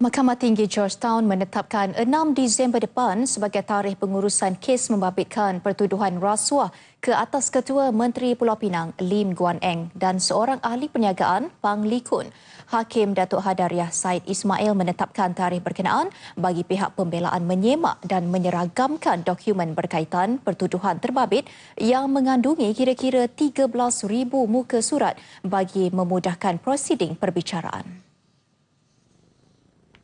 Mahkamah Tinggi Georgetown menetapkan 6 Disember depan sebagai tarikh pengurusan kes membabitkan pertuduhan rasuah ke atas Ketua Menteri Pulau Pinang Lim Guan Eng dan seorang ahli perniagaan Pang Li Kun. Hakim Datuk Hadariah Said Ismail menetapkan tarikh berkenaan bagi pihak pembelaan menyemak dan menyeragamkan dokumen berkaitan pertuduhan terbabit yang mengandungi kira-kira 13,000 muka surat bagi memudahkan prosiding perbicaraan.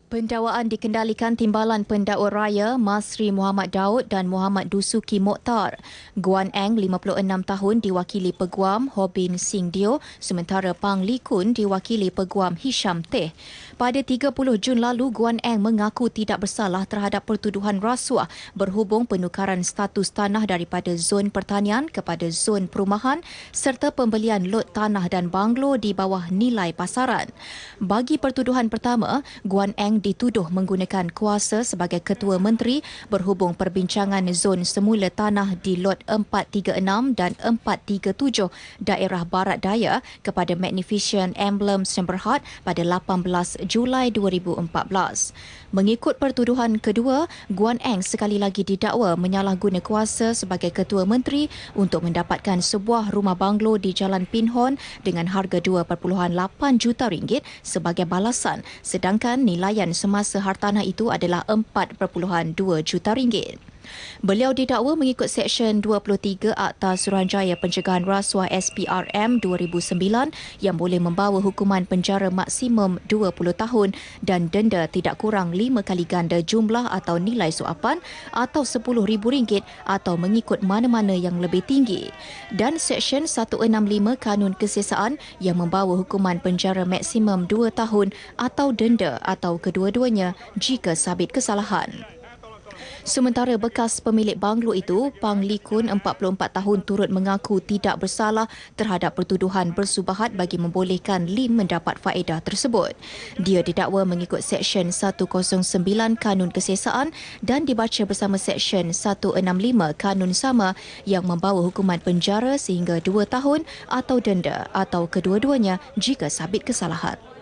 Pendakwaan dikendalikan Timbalan Pendakwa Raya Masri Muhammad Daud dan Muhammad Dusuki Mokhtar. Guan Eng, 56 tahun, diwakili Peguam Hobin Singh Dio, sementara Pang Li Kun diwakili Peguam Hisham Teh. Pada 30 Jun lalu, Guan Eng mengaku tidak bersalah terhadap pertuduhan rasuah berhubung penukaran status tanah daripada zon pertanian kepada zon perumahan serta pembelian lot tanah dan banglo di bawah nilai pasaran. Bagi pertuduhan pertama, Guan Eng dituduh menggunakan kuasa sebagai ketua menteri berhubung perbincangan zon semula tanah di lot 436 dan 437 daerah Barat Daya kepada Magnificent Emblems Berhad pada 18 Julai 2014. Mengikut pertuduhan kedua, Guan Eng sekali lagi didakwa menyalahguna kuasa sebagai ketua menteri untuk mendapatkan sebuah rumah banglo di Jalan Pinhon dengan harga 2.8 juta ringgit sebagai balasan sedangkan nilaian dan semasa hartanah itu adalah 4.2 juta ringgit. Beliau didakwa mengikut Seksyen 23 Akta Suruhanjaya Pencegahan Rasuah SPRM 2009 yang boleh membawa hukuman penjara maksimum 20 tahun dan denda tidak kurang 5 kali ganda jumlah atau nilai suapan atau RM10,000 atau mengikut mana-mana yang lebih tinggi. Dan Seksyen 165 Kanun Kesiasaan yang membawa hukuman penjara maksimum 2 tahun atau denda atau kedua-duanya jika sabit kesalahan. Sementara bekas pemilik banglo itu, Pang Li Kun, 44 tahun turut mengaku tidak bersalah terhadap pertuduhan bersubahat bagi membolehkan Lim mendapat faedah tersebut. Dia didakwa mengikut Seksyen 109 Kanun Kesesaan dan dibaca bersama Seksyen 165 Kanun Sama yang membawa hukuman penjara sehingga dua tahun atau denda atau kedua-duanya jika sabit kesalahan.